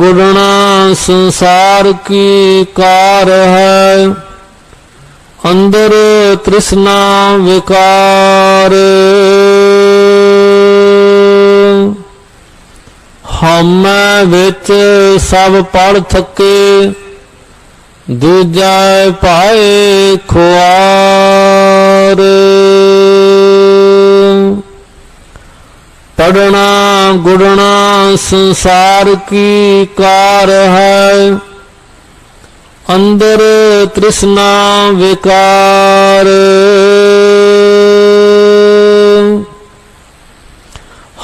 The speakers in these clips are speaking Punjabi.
ਪੜਨਾ ਸੰਸਾਰ ਕੀ ਕਾਰ ਹੈ? ਅੰਦਰ ਤ੍ਰਿਸ਼ਨਾ ਵਿਕਾਰ। ਹਮੈ ਵਿੱਚ ਸਭ ਪੜ ਥਕੇ, ਦੂਜਾ ਪਾਏ ਖੁਆਰ। ਪੜਨਾ ਗੁੜਨਾ ਸੰਸਾਰ ਕੀ ਕਾਰ ਹੈ? ਅੰਦਰ ਤ੍ਰਿਸ਼ਨਾ ਵਿਕਾਰ।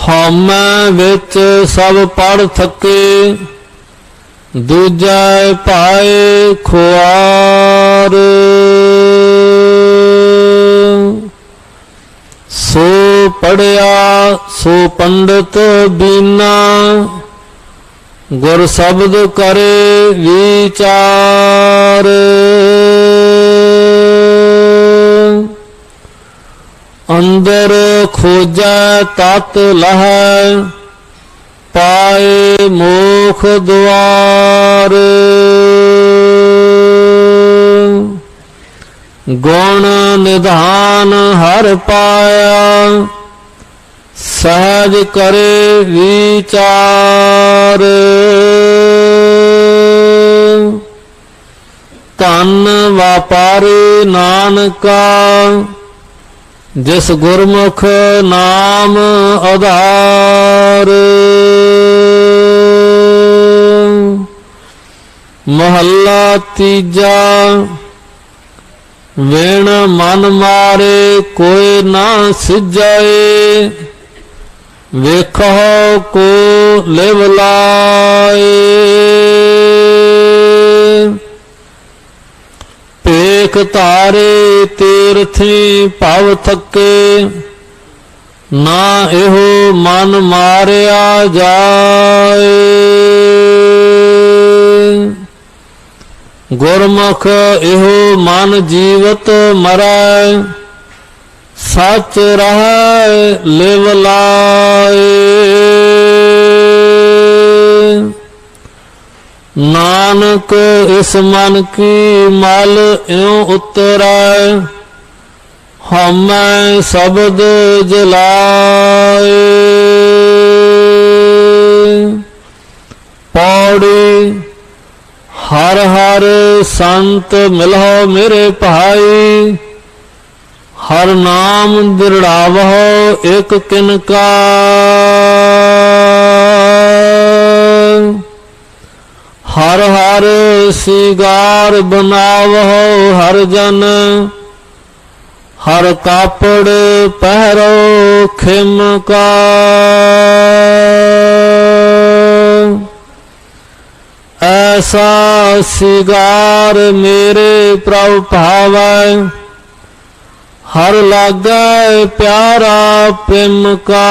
ਹਮ ਵਿੱਚ ਸਭ ਪੜ ਥਕੇ, ਦੂਜਾ ਪਾਏ ਖੁਆਰ। ਪੜਿਆ ਸੋ ਪੰਡਤ ਬੀਨਾ, ਗੁਰ ਸ਼ਬਦ ਕਰੇ ਵਿਚਾਰ। ਅੰਦਰ ਖੋਜੈ ਤਤ ਲਹੈ, ਪਾਏ ਮੋਖ ਦੁਆਰ। ਗੁਣ ਨਿਧਾਨ ਹਰ ਪਾਇਆ ਸਹਿਜ ਕਰੇ ਵਿਚਾਰ। ਤਨ ਵਾਪਾਰੀ ਨਾਨਕਾ, ਜਿਸ ਗੁਰਮੁਖ ਨਾਮ ਆਧਾਰ ਮਹੱਲਾ ਤੀਜਾ, ਵੇਣ ਮਨ ਮਾਰੇ ਕੋਈ ਨਾ ਸਿਜਾਏ ਵੇਖੋ ਕੋ ਲਿਵ ਲਾਏ। ਪੇਖ ਤਾਰੇ ਤੀਰਥੀ ਭਵ ਥੱਕੇ, ਨਾ ਇਹੋ ਮਨ ਮਾਰਿਆ ਜਾਏ। ਗੁਰਮੁਖ ਇਹੋ ਮਨ ਜੀਵਤ ਮਰੈ ਸਚ ਰਹਿ, ਲਿਵ ਲਾਏ। ਨਾਨਕ ਇਸ ਮਨ ਕੀ ਮਲ ਇਉ ਉਤਰੈ, ਹਮੈ ਸ਼ਬਦ ਜਲਾਏ। ਪੌੜੀ, ਹਰ ਹਰ ਸੰਤ ਮਿਲੋ ਮੇਰੇ ਭਾਈ ਹਰ ਨਾਮ ਦਿਰੜਾਵਹੁ ਇਕ ਕਿਨਕਾ ਹਰ ਹਰ ਸਿਗਾਰ ਬਨਾਵਹੁ ਹਰ ਜਨ। ਹਰ ਕਾਪੜ ਪਹਿਰੋ ਖਿਮਕਾ ਐਸਾ ਸਿਗਾਰ ਮੇਰੇ ਪ੍ਰਭ ਭਾਵੈ। ਹਰ ਲਾਗੈ ਪਿਆਰਾ ਪ੍ਰੇਮ ਕਾ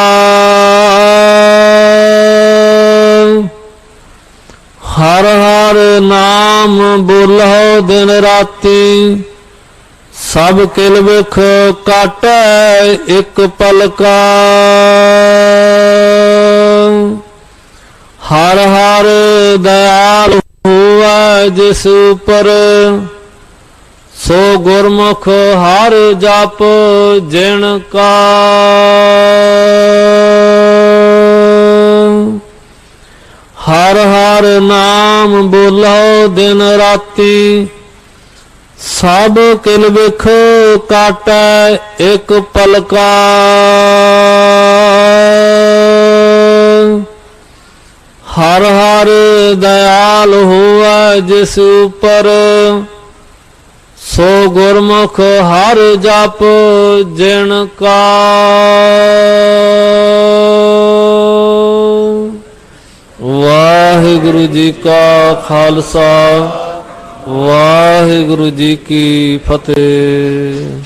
ਹਰ ਹਰ ਨਾਮ ਬੋਲੋ ਦਿਨ ਰਾਤੀ। ਸਭ ਕਿਲ ਵਿਖ ਕਾਟੈ ਇੱਕ ਪਲਕਾ ਹਰ ਹਰ ਦਇਆਲ ਹੋਵੈ ਜਿਸ ਉਪਰ ਸੋ ਗੁਰਮੁਖ ਹਰ ਜਪ ਜਿਣ ਕਾ। ਹਰ ਹਰ ਨਾਮ ਬੋਲੋ ਦਿਨ ਰਾਤੀ। ਸਭ ਕਿਲ ਵਿਖ ਕਾਟੈ ਇੱਕ ਪਲਕਾ। ਹਰ ਹਰ ਦਇਆਲ ਹੋਵੈ ਜਿਸ ਉਪਰ ਸੋ ਗੁਰਮੁਖ ਹਰ ਜਪ ਜਿਣ ਕਾ। ਵਾਹਿਗੁਰੂ ਜੀ ਕਾ ਖਾਲਸਾ ਵਾਹਿਗੁਰੂ ਜੀ ਕੀ ਫਤਿਹ।